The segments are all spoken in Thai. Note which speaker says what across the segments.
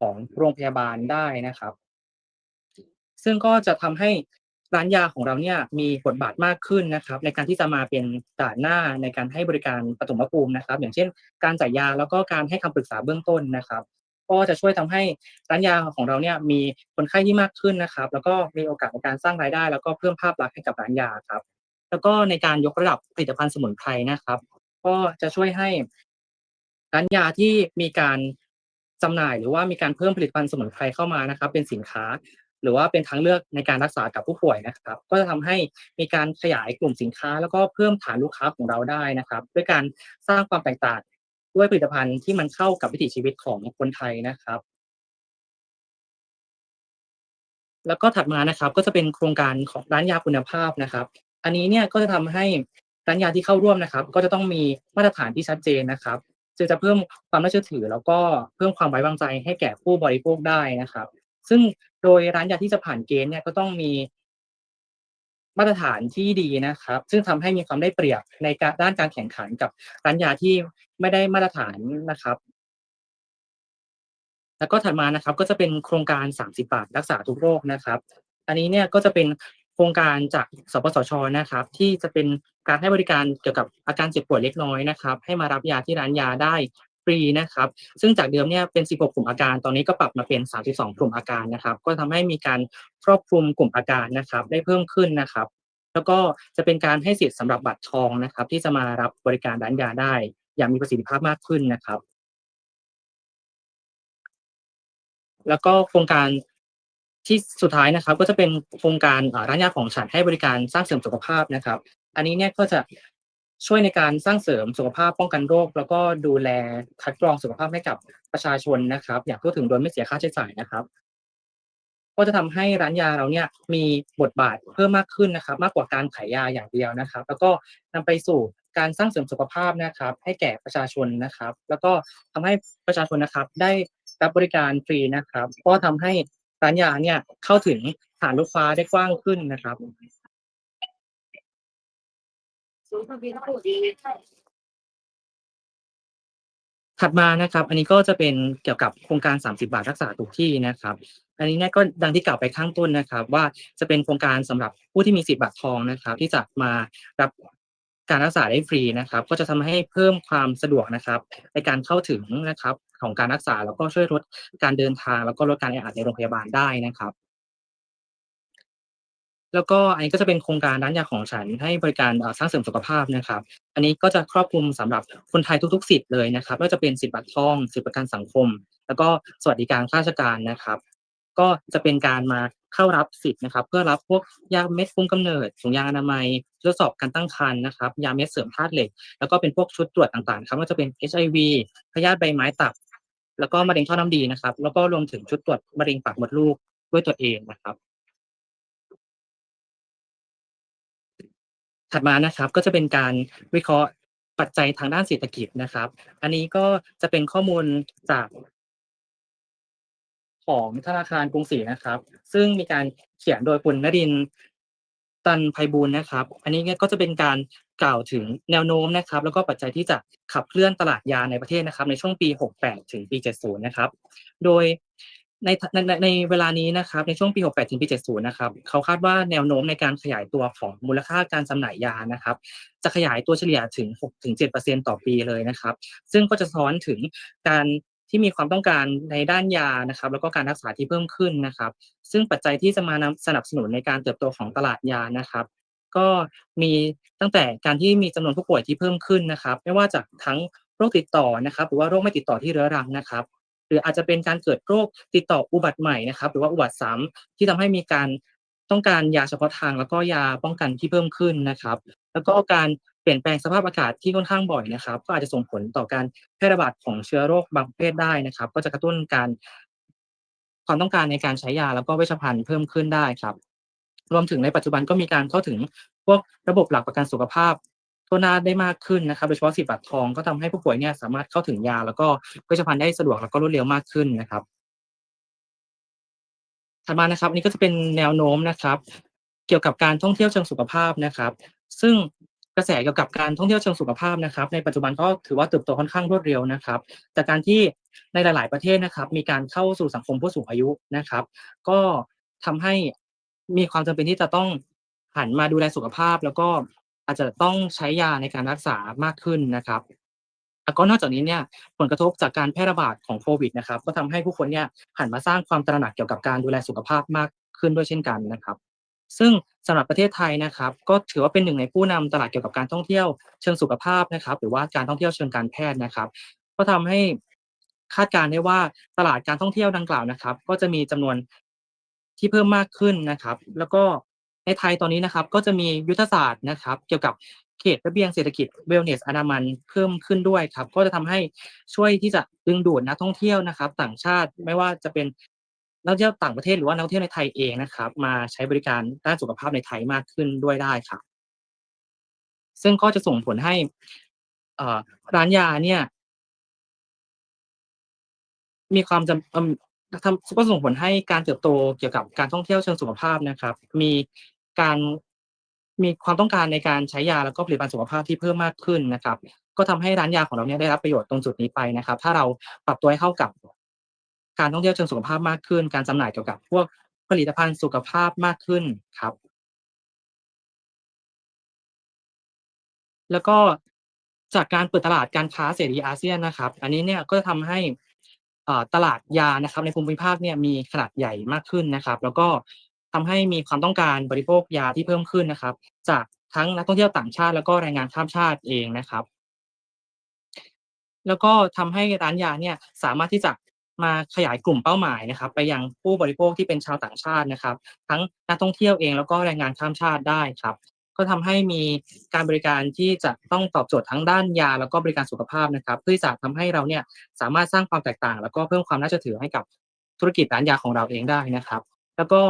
Speaker 1: ของโรงพยาบาลได้นะครับ ซึ่งก็จะทำให้ร้านยาของเราเนี่ยมีบทบาทมากขึ้นนะครับ ในการที่จะมาเป็นด่านหน้าในการให้บริการปฐมภูมินะครับ อย่างเช่น การจ่ายยาแล้วก็การให้คำปรึกษาเบื้องต้นนะครับ ก็จะช่วยทำให้ร้านยาของเราเนี่ยมีคนไข้ที่มากขึ้นนะครับ แล้วก็มีโอกาสในการสร้างรายได้ แล้วก็เพิ่มภาพลักษณ์ให้กับร้านยาครับ แล้วก็ในการยกระดับผลิตภัณฑ์สมุนไพรนะครับ ก็จะช่วยให้ร้านยาที่มีการ จำหน่าย หรือว่ามีการเพิ่มผลิตภัณฑ์สมุนไพรเข้ามานะครับ เป็นสินค้า หรือว่าเป็นทางเลือกในการรักษากับผู้ป่วยนะครับ ก็จะทำให้มีการขยายกลุ่มสินค้า แล้วก็เพิ่มฐานลูกค้าของเราได้นะครับ ด้วยการสร้างความแตกต่างด้วยผลิตภัณฑ์ที่มันเข้ากับวิถีชีวิตของคนไทยนะครับแล้วก็ถัดมานะครับก็จะเป็นโครงการของร้านยาคุณภาพนะครับ อันนี้เนี่ยก็จะทำให้ร้านยาที่เข้าร่วมนะครับ ก็จะต้องมีมาตรฐานที่ชัดเจนนะครับ จึงจะเพิ่มความน่าเชื่อถือ แล้วก็เพิ่มความไว้วางใจให้แก่ผู้บริโภคได้นะครับ ซึ่งโดยร้านยาที่จะผ่านเกณฑ์เนี่ยก็ต้องมีมาตรฐานที่ดีนะครับ ซึ่งทำให้มีความได้เปรียบในการด้านการแข่งขันกับร้านยาที่ไม่ได้มาตรฐานนะครับ แล้วก็ถัดมานะครับ ก็จะเป็นโครงการ 30 บาทรักษาทุกโรคนะครับ อันนี้เนี่ยก็จะเป็น โครงการจากสปสช.นะครับ ที่จะเป็นการให้บริการเกี่ยวกับอาการเจ็บปวยเล็กน้อยนะครับ ให้มารับยาที่ร้านยาได้ฟรีนะครับ ซึ่งจากเดิมเนี่ยเป็น 16 กลุ่มอาการ ตอนนี้ก็ปรับมาเป็น 32 กลุ่มอาการนะครับ ก็ทำให้มีการครอบคลุมกลุ่มอาการนะครับ ได้เพิ่มขึ้นนะครับ แล้วก็จะเป็นการให้สิทธิ์สำหรับบัตรทองนะครับ ที่จะมารับบริการร้านยาได้ อย่างมีประสิทธิภาพมากขึ้นนะครับ แล้วก็โครงการ ที่สุดท้ายนะครับก็จะเป็นโครงการร้านยาของฉันให้บริการสร้างเสริมสุขภาพนะครับ อันนี้เนี่ยก็จะช่วยในการสร้างเสริมสุขภาพป้องกันโรค แล้วก็ดูแลคัดกรองสุขภาพให้กับประชาชนนะครับ อย่างทั่วถึงโดยไม่เสียค่าใช้จ่ายนะครับ ก็จะทำให้ร้านยาเราเนี่ยมีบทบาทเพิ่มมากขึ้นนะครับ มากกว่าการขายยาอย่างเดียวนะครับ แล้วก็นำไปสู่การสร้างเสริมสุขภาพนะครับ ให้แก่ประชาชนนะครับ แล้วก็ทำให้ประชาชนนะครับได้รับบริการฟรีนะครับ ก็ทำให้ ร้านยาเนี่ยเข้าถึงฐานลูกค้าได้กว้างขึ้นนะครับถัดมานะครับ อันนี้ก็จะเป็นเกี่ยวกับโครงการ 30 บาทรักษาทุกที่นะครับ อันนี้เนี่ยก็ดังที่กล่าวไปข้างต้นนะครับ ว่าจะเป็นโครงการสำหรับผู้ที่มีสิทธิ์บัตรทองนะครับ ที่จะมารับการรักษาได้ฟรีนะครับ ก็จะทำให้เพิ่มความสะดวกนะครับ ในการเข้าถึงนะครับ ของการรักษา แล้วก็ช่วยลดการเดินทาง แล้วก็ลดการแออัดในโรงพยาบาลได้นะครับ แล้วก็อันนี้ก็จะเป็นโครงการร้านยาของฉันให้บริการสร้างเสริมสุขภาพนะครับ อันนี้ก็จะครอบคลุมสำหรับคนไทยทุกๆสิทธิ์เลยนะครับไม่ว่าจะเป็นสิทธิ์บัตรทองสิทธิประกันสังคม แล้วก็สวัสดิการข้าราชการนะครับ ก็จะเป็นการมาเข้ารับสิทธิ์นะครับ เพื่อรับพวกยาเม็ดคุมกำเนิดถุงยางอนามัยทดสอบการตั้งครรภ์นะครับ ยาเม็ดเสริมธาตุเหล็ก แล้วก็เป็นพวกชุดตรวจต่างๆ ครับว่าจะเป็น HIV พยาธิใบไม้ตับ แล้วก็มะเร็งท่อน้ำดีนะครับ แล้วก็รวมถึงชุดตรวจมะเร็งปากมดลูกด้วยตัวเองนะครับ ถัดมานะครับก็จะเป็นการวิเคราะห์ปัจจัยทางด้านเศรษฐกิจนะครับ อันนี้ก็จะเป็นข้อมูลจากของธนาคารกรุงศรีนะครับ ซึ่งมีการเขียนโดยคุณนรินท ตันไพบูลนะครับ อันนี้เนี่ยก็จะเป็นการกล่าวถึงแนวโน้มนะครับ แล้วก็ปัจจัยที่จะขับเคลื่อนตลาดยาในประเทศนะครับ ในช่วงปี 68 ถึงปี 70 นะครับ โดยในในในเวลานี้นะครับในช่วงปี 68 ถึงปี 70 นะครับเขาคาดว่าแนวโน้มในการขยายตัวของมูลค่าการจำหน่ายยานะครับ จะขยายตัวเฉลี่ยถึง 6-7%ต่อปีเลยนะครับ ซึ่งก็จะสะท้อนถึงการ ที่มีความต้องการในด้านยานะครับ แล้วก็การรักษาที่เพิ่มขึ้นนะครับ ซึ่งปัจจัยที่จะมานำสนับสนุนในการเติบโตของตลาดยานะครับ ก็มีตั้งแต่การที่มีจำนวนผู้ป่วยที่เพิ่มขึ้นนะครับ ไม่ว่าจากทั้งโรคติดต่อนะครับ หรือว่าโรคไม่ติดต่อที่เรื้อรังนะครับ หรืออาจจะเป็นการเกิดโรคติดต่ออุบัติใหม่นะครับ หรือว่าอุบัติซ้ำที่ทำให้มีการต้องการยาเฉพาะทางแล้วก็ยาป้องกันที่เพิ่มขึ้นนะครับ แล้วก็การ เปลี่ยนแปลงสภาพอากาศที่ค่อนข้างบ่อยนะครับ ก็อาจจะส่งผลต่อการแพร่ระบาดของเชื้อโรคบางประเภทได้นะครับ ก็จะกระตุ้นการความต้องการในการใช้ยาแล้วก็เวชภัณฑ์เพิ่มขึ้นได้ครับ รวมถึงในปัจจุบันก็มีการเข้าถึงพวกระบบหลักประกันสุขภาพทั่วหน้าได้มากขึ้นนะครับโดยเฉพาะสิทธิ์บัตรทองก็ทำให้ผู้ป่วยเนี่ยสามารถเข้าถึงยา แล้วก็เวชภัณฑ์ได้สะดวกแล้วก็รวดเร็วมากขึ้นนะครับถัดมานะครับอันนี้ก็จะเป็นแนวโน้มนะครับ เกี่ยวกับการท่องเที่ยวเชิงสุขภาพนะครับ ซึ่ง กระแสเกี่ยวกับการท่องเที่ยวเชิงสุขภาพนะครับ ในปัจจุบันก็ถือว่าเติบโตค่อนข้างรวดเร็วนะครับจากการที่ในหลาย ๆ ประเทศนะครับ มีการเข้าสู่สังคมผู้สูงอายุนะครับ ก็ทำให้มีความจำเป็นที่จะต้องหันมาดูแลสุขภาพ แล้วก็อาจจะต้องใช้ยาในการรักษามากขึ้นนะครับแล้วก็นอกจากนี้เนี่ยผลกระทบจากการแพร่ระบาดของโควิดนะครับ ก็ทำให้ผู้คนเนี่ยหันมาสร้างความตระหนักเกี่ยวกับการดูแลสุขภาพมากขึ้นด้วยเช่นกันนะครับ ซึ่งสำหรับประเทศไทยนะครับ ก็ถือว่าเป็นหนึ่งในผู้นำตลาดเกี่ยวกับการท่องเที่ยวเชิงสุขภาพนะครับ หรือว่าการท่องเที่ยวเชิงการแพทย์นะครับ ก็ทำให้คาดการณ์ได้ว่าตลาดการท่องเที่ยวดังกล่าวนะครับ ก็จะมีจำนวนที่เพิ่มมากขึ้นนะครับ แล้วก็ในไทยตอนนี้นะครับ ก็จะมียุทธศาสตร์นะครับ เกี่ยวกับเขตระเบียงเศรษฐกิจ Wellness อนามันเพิ่มขึ้นด้วยครับ ก็จะทำให้ช่วยที่จะดึงดูดนักท่องเที่ยวนะครับ ต่างชาติไม่ว่าจะเป็น นักเที่ยวต่างประเทศหรือว่านักท่องเที่ยวในไทยเองนะครับ มาใช้บริการด้านสุขภาพในไทยมากขึ้นด้วยได้ครับ ซึ่งก็จะส่งผลให้ร้านยาเนี่ย มีความจำทำก็ส่งผลให้การเติบโตเกี่ยวกับการท่องเที่ยวเชิงสุขภาพนะครับ มีการมีความต้องการในการใช้ยาแล้วก็ผลิตภัณฑ์สุขภาพที่เพิ่มมากขึ้นนะครับ ก็ทำให้ร้านยาของเราเนี่ยได้รับประโยชน์ตรงจุดนี้ไปนะครับ ถ้าเราปรับตัวให้เข้ากับ การท่องเที่ยวเชิงสุขภาพมากขึ้น การจำหน่ายเกี่ยวกับพวกผลิตภัณฑ์สุขภาพมากขึ้นครับ แล้วก็จากการเปิดตลาดการค้าเสรีอาเซียนนะครับ อันนี้เนี่ยก็จะทำให้ตลาดยานะครับ ในภูมิภาคเนี่ยมีขนาดใหญ่มากขึ้นนะครับ แล้วก็ทำให้มีความต้องการบริโภคยาที่เพิ่มขึ้นนะครับ จากทั้งนักท่องเที่ยวต่างชาติ แล้วก็แรงงานข้ามชาติเองนะครับ แล้วก็ทำให้ร้านยาเนี่ยสามารถที่จะ มาขยายกลุ่มเป้าหมายนะครับ ไปยังผู้บริโภคที่เป็นชาวต่างชาตินะครับ ทั้งนักท่องเที่ยวเองแล้วก็แรงงานข้ามชาติได้ครับ ก็ทำให้มีการบริการที่จะต้องตอบโจทย์ทั้งด้านยา แล้วก็บริการสุขภาพนะครับ เพื่อจะทำให้เราเนี่ยสามารถสร้างความแตกต่าง แล้วก็เพิ่มความน่าเชื่อถือให้กับธุรกิจร้านยาของเราเองได้นะครับ แล้วก็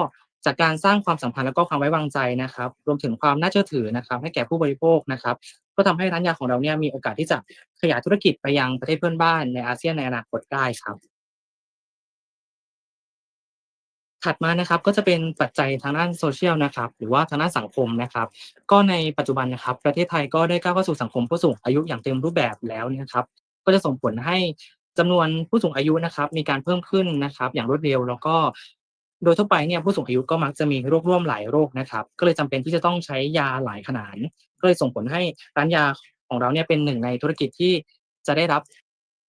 Speaker 1: จากการสร้างความสัมพันธ์แล้วก็ความไว้วางใจนะครับ รวมถึงความน่าเชื่อถือนะครับ ให้แก่ผู้บริโภคนะครับ ก็ทำให้ร้านยาของเราเนี่ยมีโอกาสที่จะขยายธุรกิจไปยังประเทศเพื่อนบ้านในอาเซียนในอนาคตได้ครับ ถัดมานะครับก็จะเป็นปัจจัยทางด้าน Social นะครับหรือว่าทางด้านสังคมนะครับก็ในปัจจุบันนะครับประเทศไทยก็ได้ก้าวเข้าสู่สังคมผู้สูงอายุอย่างเต็มรูปแบบแล้วนะครับก็จะส่งผลให้จำนวนผู้สูงอายุนะครับมีการเพิ่มขึ้นนะครับอย่างรวดเร็วแล้วก็โดยทั่วไปเนี่ยผู้สูงอายุก็มักจะมีโรคร่วมหลายโรคนะครับ ก็เลยจำเป็นที่จะต้องใช้ยาหลายขนาดก็เลยส่งผลให้ร้านยาของเราเนี่ยเป็นหนึ่งในธุรกิจที่จะได้รับ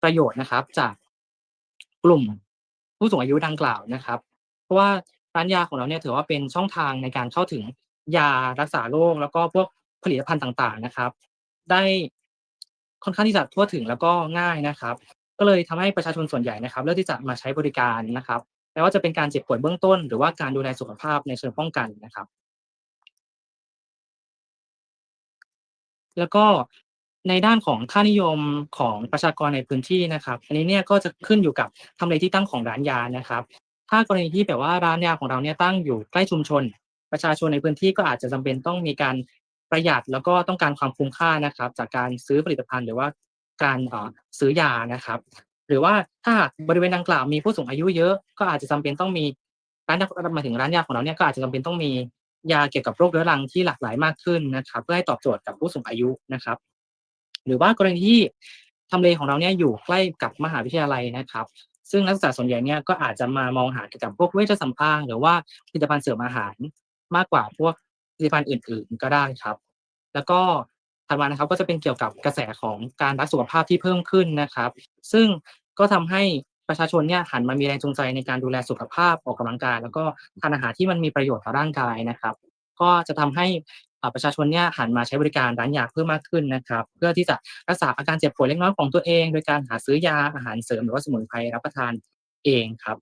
Speaker 1: ประโยชน์นะครับ จากกลุ่มผู้สูงอายุดังกล่าวนะครับ เพราะว่าร้านยาของเราเนี่ยถือว่าเป็นช่องทางในการเข้าถึงยารักษาโรคแล้วก็พวกผลิตภัณฑ์ต่างๆนะครับ ได้ค่อนข้างที่จะทั่วถึงแล้วก็ง่ายนะครับ ก็เลยทำให้ประชาชนส่วนใหญ่นะครับเลือกที่จะมาใช้บริการนะครับไม่ว่าจะเป็นการเจ็บป่วยเบื้องต้น หรือว่าการดูแลสุขภาพในเชิงป้องกันนะครับ แล้วก็ในด้านของค่านิยมของประชากรในพื้นที่นะครับ อันนี้เนี่ยก็จะขึ้นอยู่กับทำเลที่ตั้งของร้านยานะครับ ถ้ากรณีที่แบบว่าร้านยาของเราเนี่ยตั้งอยู่ใกล้ชุมชน ประชาชนในพื้นที่ก็อาจจะจำเป็นต้องมีการประหยัดแล้วก็ต้องการความคุ้มค่านะครับ จากการซื้อผลิตภัณฑ์ หรือว่าการซื้อยานะครับ หรือว่าถ้าบริเวณดังกล่าวมีผู้สูงอายุเยอะก็อาจจะจำเป็นต้องมีร้านยาหมาถึงร้านยาของเราเนี่ยก็อาจจะจำเป็นต้องมียาเกี่ยวกับโรคเรื้อรังที่หลากหลายมากขึ้นนะครับ เพื่อให้ตอบโจทย์กับผู้สูงอายุนะครับ หรือว่ากรณีที่ทำเลของเราเนี่ยอยู่ใกล้กับมหาวิทยาลัยนะครับ ซึ่งนักศึกษาส่วนใหญ่เนี่ยก็อาจจะมามองหาเกี่ยวกับพวกเวชภัณฑ์หรือว่าผลิตภัณฑ์เสริมอาหารมากกว่าพวกผลิตภัณฑ์อื่น ๆ ก็ได้ครับ แล้วก็ถัดมานะครับก็จะเป็นเกี่ยวกับกระแสของการรักสุขภาพที่เพิ่มขึ้นนะครับ ซึ่งก็ทำให้ประชาชนเนี่ยหันมามีแรงจูงใจในการดูแลสุขภาพออกกำลังกาย แล้วก็ทานอาหารที่มันมีประโยชน์ต่อร่างกายนะครับ ก็จะทำให้ ประชาชนเนี่ยหันมาใช้บริการร้านยาเพิ่มมากขึ้นนะครับ เพื่อที่จะรักษาอาการเจ็บป่วยเล็กน้อยของตัวเอง โดยการหาซื้อยาอาหารเสริมหรือว่าสมุนไพรรับประทานเองครับ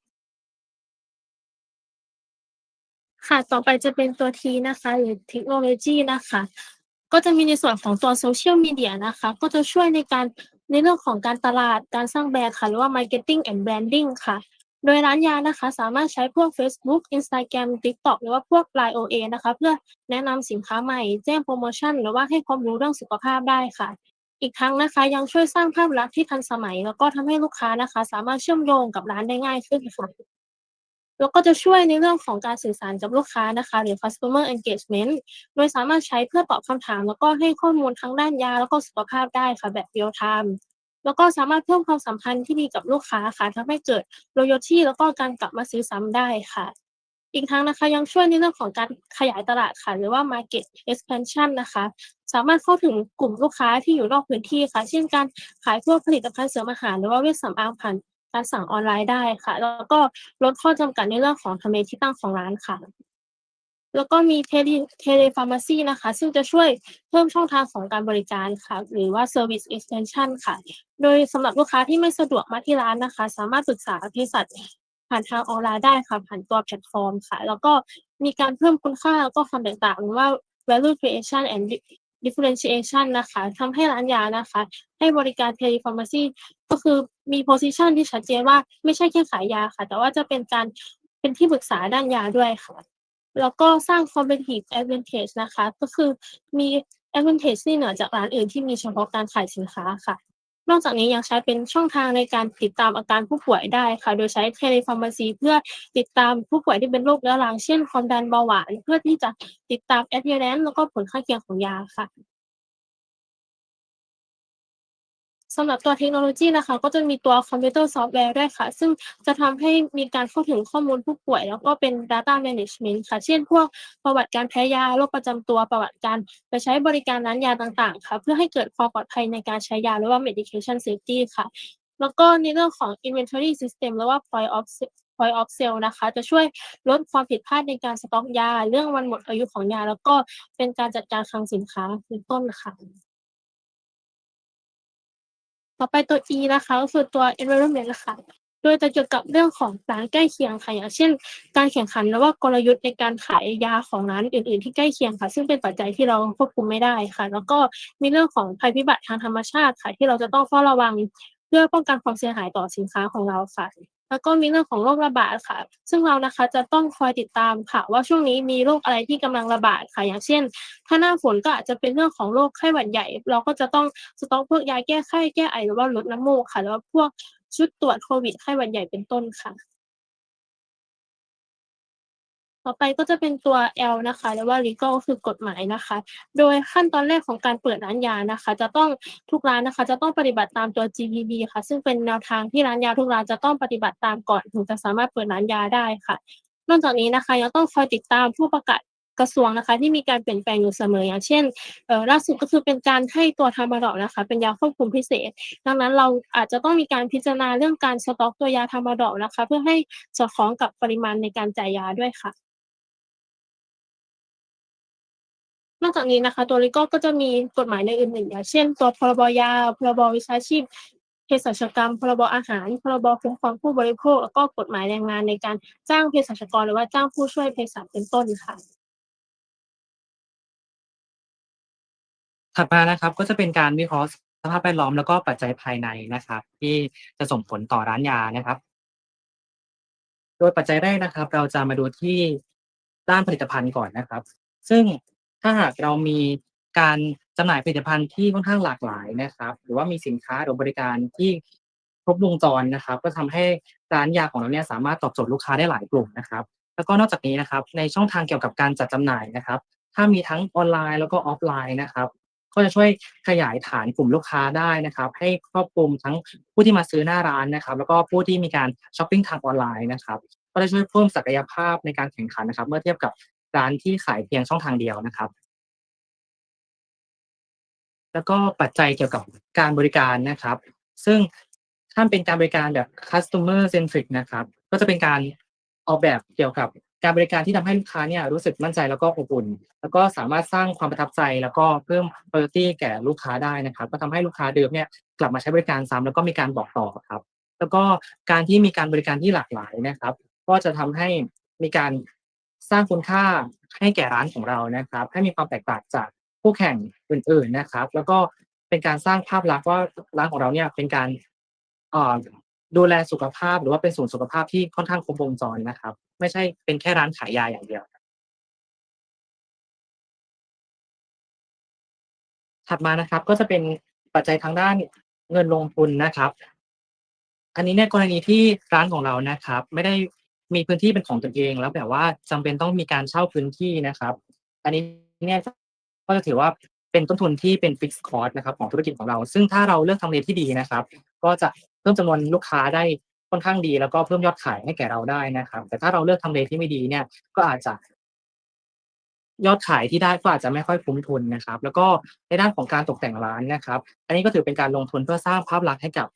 Speaker 2: ค่ะ ต่อไปจะเป็นตัว T นะคะหรือเทคโนโลยีนะคะ ก็จะมีในส่วนของตัว Social Media นะคะ ก็จะช่วยในการในเรื่องของการตลาด การสร้างแบรนด์ค่ะ หรือว่า Marketing and Branding ค่ะ โดยร้านยานะคะ สามารถใช้พวกเฟซบุ๊ก Instagram TikTok หรือว่าพวก LINE OA นะคะ เพื่อแนะนำสินค้าใหม่ แจ้งโพรโมชั่น หรือว่าให้ความรู้เรื่องสุขภาพได้ค่ะ อีกทั้งนะคะยังช่วยสร้างภาพลักษณ์ที่ทันสมัย แล้วก็ทำให้ลูกค้านะคะ สามารถเชื่อมโยงกับร้านได้ง่ายขึ้นค่ะแล้วก็จะช่วยในเรื่องของการสื่อสารกับลูกค้านะคะ หรือ customer engagement โดยสามารถใช้เพื่อตอบคำถาม แล้วก็ให้ข้อมูลทั้งด้านยา แล้วก็สุขภาพได้ค่ะแบบ real time แล้วก็สามารถเพิ่มความสัมพันธ์ที่ดีกับลูกค้าค่ะทำให้เกิด loyalty แล้วก็การกลับมาซื้อซ้ำได้ค่ะ อีกทั้งนะคะยังช่วยในเรื่องของการขยายตลาดค่ะ หรือว่า market expansion นะคะ สามารถเข้าถึงกลุ่มลูกค้าที่อยู่นอกพื้นที่ค่ะ เช่นการขายพวกผลิตภัณฑ์เสริมอาหารหรือว่าเวชสำอางผ่านการสั่งออนไลน์ได้ค่ะ แล้วก็ลดข้อจำกัดในเรื่องของทำเลที่ตั้งของร้านค่ะ แล้วก็มี tele telepharmacy นะคะ ซึ่งจะช่วยเพิ่มช่องทางของการบริการค่ะ หรือว่า service extension ค่ะ โดยสำหรับลูกค้าที่ไม่สะดวกมาที่ร้านนะคะ สามารถปรึกษาเภสัชผ่านทางออนไลน์ได้ค่ะ ผ่านตัวแพลตฟอร์มค่ะ แล้วก็มีการเพิ่มคุณค่าแล้วก็ความแตกต่างหรือว่า value creation and differentiation นะคะทำให้ร้านยานะคะ ให้บริการ telepharmacy ก็คือมี position ที่ชัดเจนว่าไม่ใช่แค่ขายยาค่ะ แต่ว่าจะเป็นการเป็นที่ปรึกษาด้านยาด้วยค่ะ แล้วก็สร้าง competitive advantage นะคะ ก็คือมี advantage ที่เหนือจากร้านอื่นที่มีเฉพาะการขายสินค้าค่ะ นอกจากนี้ยังใช้เป็นช่องทางในการติดตามอาการผู้ป่วยได้ค่ะ โดยใช้เทเลฟาร์มาซีเพื่อติดตามผู้ป่วยที่เป็นโรคเรื้อรัง เช่นความดันเบาหวาน เพื่อที่จะติดตาม adherence แล้วก็ผลข้างเคียงของยาค่ะ สำหรับตัวเทคโนโลยีนะคะ ก็จะมีตัวคอมพิวเตอร์ซอฟต์แวร์ด้วยค่ะ ซึ่งจะทำให้มีการเข้าถึงข้อมูลผู้ป่วย แล้วก็เป็น data management ค่ะ เช่น พวกประวัติการแพ้ยา โรคประจำตัว ประวัติการไปใช้บริการร้านยาต่างๆ ค่ะ เพื่อให้เกิดความปลอดภัยในการใช้ยาหรือว่า medication safety ค่ะ แล้วก็ในเรื่องของ inventory system หรือว่า point of point of sale นะคะ จะช่วยลดความผิดพลาดในการสต็อกยา เรื่องวันหมดอายุของยา แล้วก็เป็นการจัดการคลังสินค้าเป็นต้นค่ะ ต่อไปตัว E นะคะก็คือตัว environment นะคะโดยจะเกี่ยวกับเรื่องของร้านใกล้เคียงค่ะอย่างเช่น การแข่งขันหรือว่ากลยุทธ์ในการขายยาของร้านอื่น ๆ ที่ใกล้เคียงค่ะ ซึ่งเป็นปัจจัยที่เราควบคุมไม่ได้ค่ะ แล้วก็มีเรื่องของภัยพิบัติทางธรรมชาติค่ะ ที่เราจะต้องเฝ้าระวังเพื่อป้องกันความเสียหายต่อสินค้าของเราค่ะ แล้วก็มีเรื่องของโรคระบาดค่ะ ซึ่งเรานะคะจะต้องคอยติดตามค่ะ ว่าช่วงนี้มีโรคอะไรที่กำลังระบาดค่ะ อย่างเช่น ถ้าหน้าฝนก็อาจจะเป็นเรื่องของโรคไข้หวัดใหญ่ เราก็จะต้องสต็อกพวกยาแก้ไข้แก้ไอหรือว่าลดน้ำมูกค่ะ แล้วพวกชุดตรวจโควิดไข้หวัดใหญ่เป็นต้นค่ะ ต่อไปก็จะเป็นตัว L นะคะหรือว่า legal ก็คือกฎหมายนะคะ โดยขั้นตอนแรกของการเปิดร้านยานะคะ จะต้องทุกร้านนะคะ จะต้องปฏิบัติตามตัว GPB ค่ะ ซึ่งเป็นแนวทางที่ร้านยาทุกร้านจะต้องปฏิบัติตามก่อนถึงจะสามารถเปิดร้านยาได้ค่ะ นอกจากนี้นะคะยังต้องคอยติดตามผู้ประกาศกระทรวงนะคะ ที่มีการเปลี่ยนแปลงอยู่เสมออย่างเช่นล่าสุดก็คือเป็นการให้ตัว Tramadol นะคะ เป็นยาควบคุมพิเศษ ดังนั้นเราอาจจะต้องมีการพิจารณาเรื่องการสต็อกตัวยา Tramadol นะคะ เพื่อให้สอดคล้องกับปริมาณในการจ่ายยาด้วยค่ะ นอกจากนี้นะคะ ตัว legal ก็จะมีกฎหมายในอื่นๆอย่างเช่น ตัวพรบยา พรบวิชาชีพเภสัชกรรม พรบอาหาร พรบคุ้มครองผู้บริโภค แล้วก็กฎหมายแรงงานในการจ้างเภสัชกรหรือว่าจ้างผู้ช่วยเภสัชเป็นต้นค่ะ
Speaker 1: ถัดมานะครับก็จะเป็นการวิเคราะห์สภาพแวดล้อมแล้วก็ปัจจัยภายในนะครับ ที่จะส่งผลต่อร้านยานะครับ โดยปัจจัยแรกนะครับ เราจะมาดูที่ด้านผลิตภัณฑ์ก่อนนะครับ ซึ่ง ถ้าหากเรามีการจำหน่ายผลิตภัณฑ์ที่ค่อนข้างหลากหลายนะครับ หรือว่ามีสินค้าหรือบริการที่ครบวงจรนะครับ ก็ทำให้ร้านยาของเราเนี่ยสามารถตอบโจทย์ลูกค้าได้หลายกลุ่มนะครับ แล้วก็นอกจากนี้นะครับ ในช่องทางเกี่ยวกับการจัดจำหน่ายนะครับ ถ้ามีทั้งออนไลน์แล้วก็ออฟไลน์นะครับ ก็จะช่วยขยายฐานกลุ่มลูกค้าได้นะครับ ให้ครอบคลุมทั้งผู้ที่มาซื้อหน้าร้านนะครับ แล้วก็ผู้ที่มีการช็อปปิ้งทางออนไลน์นะครับ ก็จะช่วยเพิ่มศักยภาพในการแข่งขันนะครับ เมื่อเทียบกับ ร้านที่ขายเพียงช่องทางเดียวนะครับ แล้วก็ปัจจัยเกี่ยวกับการบริการนะครับ ซึ่งถ้าเป็นการบริการแบบ customer centric นะครับ ก็จะเป็นการออกแบบเกี่ยวกับการบริการที่ทำให้ลูกค้าเนี่ยรู้สึกมั่นใจแล้วก็อบอุ่น แล้วก็สามารถสร้างความประทับใจ แล้วก็เพิ่ม loyalty แก่ลูกค้าได้นะครับ ก็ทำให้ลูกค้าเดิมเนี่ยกลับมาใช้บริการซ้ำแล้วก็มีการบอกต่อครับ แล้วก็การที่มีการบริการที่หลากหลายนะครับ ก็จะทำให้มีการ สร้างคุณค่าให้แก่ร้านของเรานะครับ ให้มีความแตกต่างจากคู่แข่งอื่น ๆนะครับ แล้วก็เป็นการสร้างภาพลักษณ์ว่าร้านของเราเนี่ยเป็นการดูแลสุขภาพหรือว่าเป็นศูนย์สุขภาพที่ค่อนข้างครบวงจรนะครับ ไม่ใช่เป็นแค่ร้านขายยาอย่างเดียว ถัดมานะครับก็จะเป็นปัจจัยทางด้านเงินลงทุนนะครับ อันนี้เนี่ยกรณีที่ร้านของเรานะครับ ไม่ได้ มีพื้นที่เป็นของตนเอง แล้วแบบว่าจำเป็นต้องมีการเช่าพื้นที่นะครับ อันนี้เนี่ยก็จะถือว่าเป็นต้นทุนที่เป็น Fixed Cost นะครับของธุรกิจของเรา ซึ่งถ้าเราเลือกทำเลที่ดีนะครับ ก็จะเพิ่มจำนวนลูกค้าได้ค่อนข้างดี แล้วก็เพิ่มยอดขายให้แก่เราได้นะครับ แต่ถ้าเราเลือกทำเลที่ไม่ดีเนี่ยก็อาจจะยอดขายที่ได้ก็อาจจะไม่ค่อยคุ้มทุนนะครับ แล้วก็ในด้านของการตกแต่งร้านนะครับ อันนี้ก็ถือเป็นการลงทุนเพื่อสร้างภาพลักษณ์ให้กับ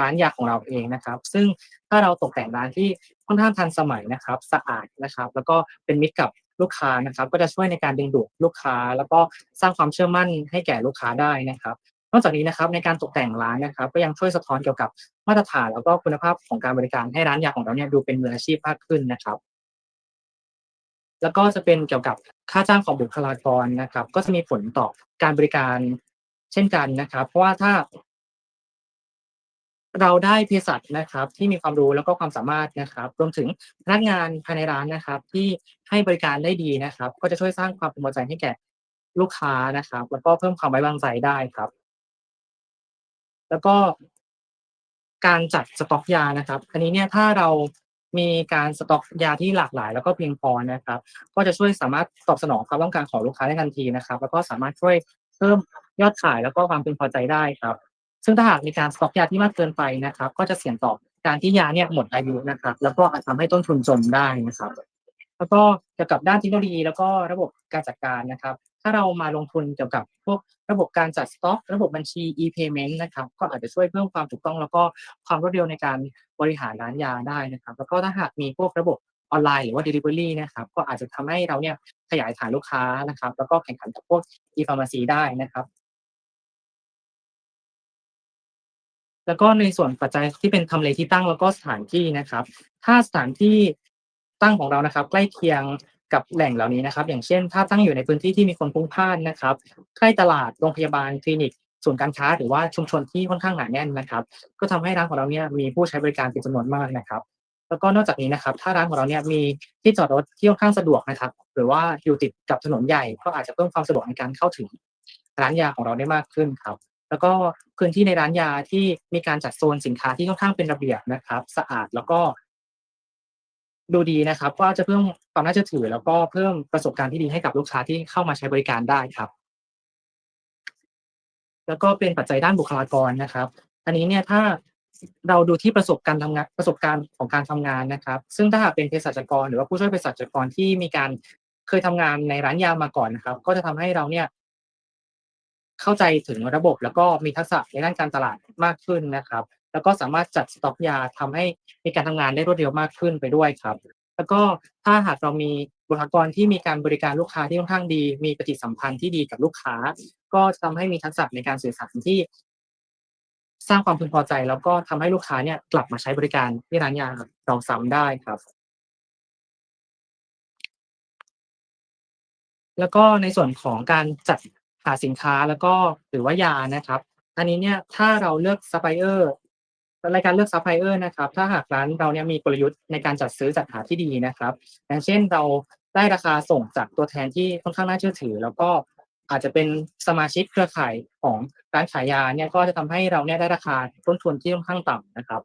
Speaker 1: ร้านยาของเราเองนะครับ ซึ่งถ้าเราตกแต่งร้านที่ค่อนข้างทันสมัยนะครับ สะอาดนะครับ แล้วก็เป็นมิตรกับลูกค้านะครับ ก็จะช่วยในการดึงดูดลูกค้า แล้วก็สร้างความเชื่อมั่นให้แก่ลูกค้าได้นะครับนอกจากนี้นะครับในการตกแต่งร้านนะครับ ก็ยังช่วยสะท้อนเกี่ยวกับมาตรฐานแล้วก็คุณภาพของการบริการให้ร้านยาของเราเนี่ยดูเป็นมืออาชีพมากขึ้นนะครับ แล้วก็จะเป็นเกี่ยวกับค่าจ้างของบุคลากรนะครับ ก็จะมีผลต่อการบริการเช่นกันนะครับ เพราะว่าถ้า เราได้เภสัชนะครับที่มีความรู้แล้วก็ความสามารถนะครับรวมถึงพนักงานภายในร้านนะครับ ที่ให้บริการได้ดีนะครับ ก็จะช่วยสร้างความพึงพอใจให้แก่ลูกค้านะครับ แล้วก็เพิ่มความไว้วางใจได้ครับ แล้วก็การจัดสต็อกยานะครับ อันนี้เนี่ยถ้าเรามีการสต็อกยาที่หลากหลาย แล้วก็เพียงพอนะครับ ก็จะช่วยสามารถตอบสนองความต้องการของลูกค้าได้ทันทีนะครับ แล้วก็สามารถช่วยเพิ่มยอดขายแล้วก็ความพึงพอใจได้ครับ ซึ่งถ้าหากมีการสต็อกยาที่มากเกินไปนะครับ ก็จะเสี่ยงต่อการที่ยาเนี่ยหมดอายุนะครับ แล้วก็อาจทำให้ต้นทุนจมได้นะครับ แล้วก็เกี่ยวกับด้านเทคโนโลยี แล้วก็ระบบการจัดการนะครับ ถ้าเรามาลงทุนเกี่ยวกับพวกระบบการจัดสต็อก ระบบบัญชี e-payment นะครับ ก็อาจจะช่วยเพิ่มความถูกต้อง แล้วก็ความรวดเร็วในการบริหารร้านยาได้นะครับ แล้วก็ถ้าหากมีพวกระบบออนไลน์หรือว่าดิลิเวอรีนะครับ ก็อาจจะทำให้เราเนี่ยขยายฐานลูกค้านะครับ แล้วก็แข่งขันกับพวก e-pharmacy ได้นะครับ แล้วก็ในส่วนปัจจัยที่เป็นทำเลที่ตั้งแล้วก็สถานที่นะครับ ถ้าสถานที่ตั้งของเรานะครับ ใกล้เคียงกับแหล่งเหล่านี้นะครับ อย่างเช่น ถ้าตั้งอยู่ในพื้นที่ที่มีคนพลุกพล่านนะครับ ใกล้ตลาดโรงพยาบาลคลินิกศูนการค้าหรือว่าชุมชนที่ค่อนข้างหนาแน่นนะครับ ก็ทำให้ร้านของเราเนี่ยมีผู้ใช้บริการเป็นจำนวนมากนะครับ แล้วก็นอกจากนี้นะครับ ถ้าร้านของเราเนี่ยมีที่จอดรถที่ค่อนข้างสะดวกนะครับ หรือว่าอยู่ติดกับถนนใหญ่ก็อาจจะเพิ่มความสะดวกในการเข้าถึงร้านยาของเราได้มากขึ้นครับ แล้วก็พื้นที่ในร้านยาที่มีการจัดโซนสินค้าที่ค่อนข้างเป็นระเบียบนะครับ สะอาดแล้วก็ ดูดีนะครับ ก็จะเพิ่มความน่าเชื่อถือ แล้วก็เพิ่มประสบการณ์ที่ดีให้กับลูกค้าที่เข้ามาใช้บริการได้ครับ แล้วก็เป็นปัจจัยด้านบุคลากรนะครับ อันนี้เนี่ยถ้าเราดูที่ประสบการณ์ทำงานประสบการณ์ของการทำงานนะครับ ซึ่งถ้าหากเป็นเภสัชกร หรือว่าผู้ช่วยเภสัชกรที่มีการเคยทำงานในร้านยามาก่อนนะครับ ก็จะทำให้เราเนี่ย เข้าใจถึงระบบ แล้วก็มีทักษะในด้านการตลาดมากขึ้นนะครับ แล้วก็สามารถจัดสต็อกยาทำให้มีการทำงานได้รวดเร็วมากขึ้นไปด้วยครับ แล้วก็ถ้าหากเรามีบุคลากรที่มีการบริการลูกค้าที่ค่อนข้างดี มีปฏิสัมพันธ์ที่ดีกับลูกค้า ก็จะทำให้มีทักษะในการสื่อสารที่ สร้างความพึงพอใจ แล้วก็ทำให้ลูกค้าเนี่ยกลับมาใช้บริการที่ร้านยาเราซ้ำได้ครับแล้วก็ในส่วนของการจัด หาสินค้าแล้วก็หรือว่ายานะครับ อันนี้เนี่ยถ้าเราเลือกซัปพลายเออร์ในการเลือกซัปพลายเออร์นะครับ ถ้าหากร้านเราเนี่ยมีกลยุทธ์ในการจัดซื้อจัดหาที่ดีนะครับ อย่างเช่นเราได้ราคาส่งจากตัวแทนที่ค่อนข้างน่าเชื่อถือ แล้วก็อาจจะเป็นสมาชิกเครือข่ายของร้านขายยาเนี่ยก็จะทำให้เราเนี่ยได้ราคาต้นทุนที่ค่อนข้างต่ำนะครับ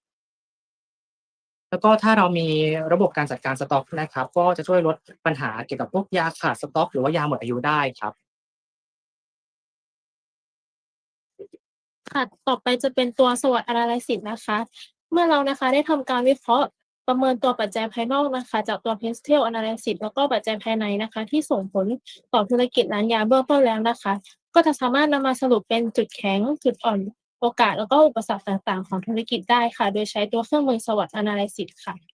Speaker 1: แล้วก็ถ้าเรามีระบบการจัดการสต็อกนะครับ ก็จะช่วยลดปัญหาเกี่ยวกับพวกยาขาดสต็อก หรือว่ายาหมดอายุได้ครับ
Speaker 2: ค่ะ ต่อไปจะเป็นตัว SWOT Analysis นะคะ เมื่อเรานะคะได้ทำการวิเคราะห์ประเมินตัวปัจจัยภายนอกนะคะ จากตัว Pestel Analysis แล้วก็ปัจจัยภายในนะคะ ที่ส่งผลต่อธุรกิจร้านยาเบื้องต้นแล้วนะคะ ก็จะสามารถนำมาสรุปเป็นจุดแข็ง จุดอ่อน โอกาส แล้วก็อุปสรรคต่างๆ ของธุรกิจได้ค่ะ โดยใช้ตัวเครื่องมือ SWOT Analysis ค่ะ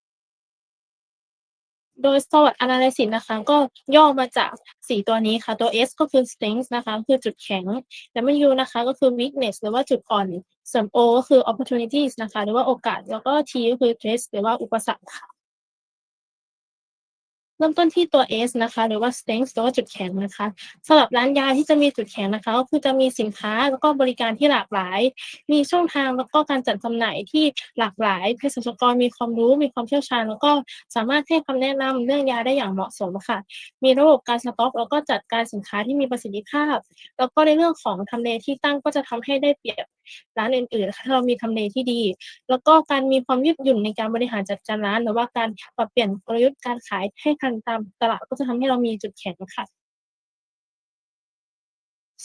Speaker 2: โดย SWOT Analysis นะคะ ก็ย่อมาจาก 4 ตัวนี้ค่ะ ตัว S ก็คือ Strength นะคะ คือจุดแข็ง W นะคะ ก็คือ Weakness หรือว่าจุดอ่อน ส่วน O ก็คือ Opportunities นะคะ หรือว่าโอกาส แล้วก็ T ก็คือ Threat หรือว่าอุปสรรคค่ะ เริ่มต้นที่ตัว S นะคะ หรือว่า strength หรือว่าจุดแข็งนะคะสำหรับร้านยาที่จะมีจุดแข็งนะคะ ก็คือจะมีสินค้าแล้วก็บริการที่หลากหลาย มีช่องทางแล้วก็การจัดจำหน่ายที่หลากหลายเภสัชกรมีความรู้มีความเชี่ยวชาญ แล้วก็สามารถให้คำแนะนำเรื่องยาได้อย่างเหมาะสมค่ะ มีระบบการสต็อกแล้วก็จัดการสินค้าที่มีประสิทธิภาพ แล้วก็ในเรื่องของทำเลที่ตั้งก็จะทำให้ได้เปรียบร้านอื่นๆถ้าเรามีทำเลที่ดี แล้วก็การมีความยืดหยุ่นในการบริหารจัดการร้าน หรือว่าการปรับเปลี่ยนกลยุทธ์การขายให้ทันตามตลาดก็จะทำให้เรามีจุดแข็งค่ะ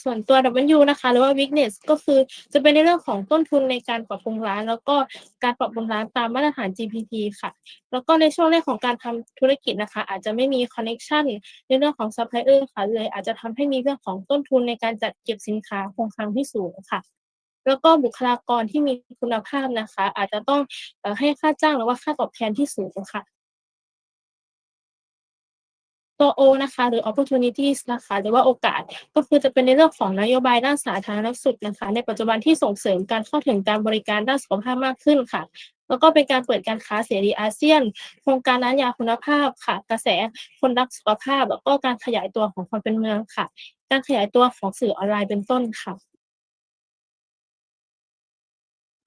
Speaker 2: ส่วนตัว W นะคะ หรือว่า weakness ก็คือจะเป็นในเรื่องของต้นทุนในการปรับปรุงร้าน แล้วก็การปรับปรุงร้านตามมาตรฐาน GMP ค่ะ แล้วก็ในช่วงแรกของการทำธุรกิจนะคะ อาจจะไม่มีคอนเน็กชันในเรื่องของซัพพลายเออร์ค่ะ เลยอาจจะทำให้มีเรื่องของต้นทุนในการจัดเก็บสินค้าคงคลังที่สูงค่ะแล้วก็บุคลากรที่มีคุณภาพนะคะ อาจจะต้องให้ค่าจ้างหรือว่าค่าตอบแทนที่สูงค่ะ ตัว O นะคะ หรือ opportunities นะคะ หรือว่าโอกาส ก็คือจะเป็นในเรื่องของนโยบายด้านสาธารณสุขนะคะ ในปัจจุบันที่ส่งเสริมการเข้าถึงการบริการด้านสุขภาพมากขึ้นค่ะ แล้วก็เป็นการเปิดการค้าเสรีอาเซียน โครงการร้านยาคุณภาพค่ะ กระแสคนรักสุขภาพ แล้วก็การขยายตัวของความเป็นเมืองค่ะ การขยายตัวของสื่อออนไลน์เป็นต้นค่ะ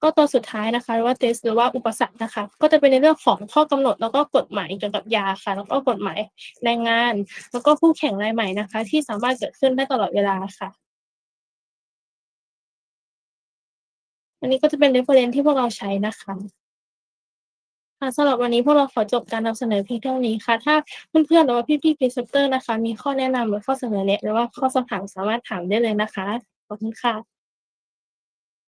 Speaker 2: ก็ตัวสุดท้ายนะคะหรือว่า test หรือว่าอุปสรรคนะคะ ก็จะเป็นในเรื่องของข้อกำหนดแล้วก็กฎหมายเกี่ยวกับยาค่ะ แล้วก็กฎหมายแรงงาน แล้วก็คู่แข่งรายใหม่นะคะ ที่สามารถเกิดขึ้นได้ตลอดเวลาค่ะอันนี้ก็จะเป็น reference ที่พวกเราใช้นะคะค่ะสำหรับวันนี้พวกเราขอจบการนำเสนอเพียงเท่านี้ค่ะ ถ้าเพื่อนๆหรือว่าพี่ๆ Preceptor นะคะ มีข้อแนะนำหรือข้อเสนอแนะหรือว่าข้อสอบถามสามารถถามได้เลยนะคะ ขอบคุณค่ะ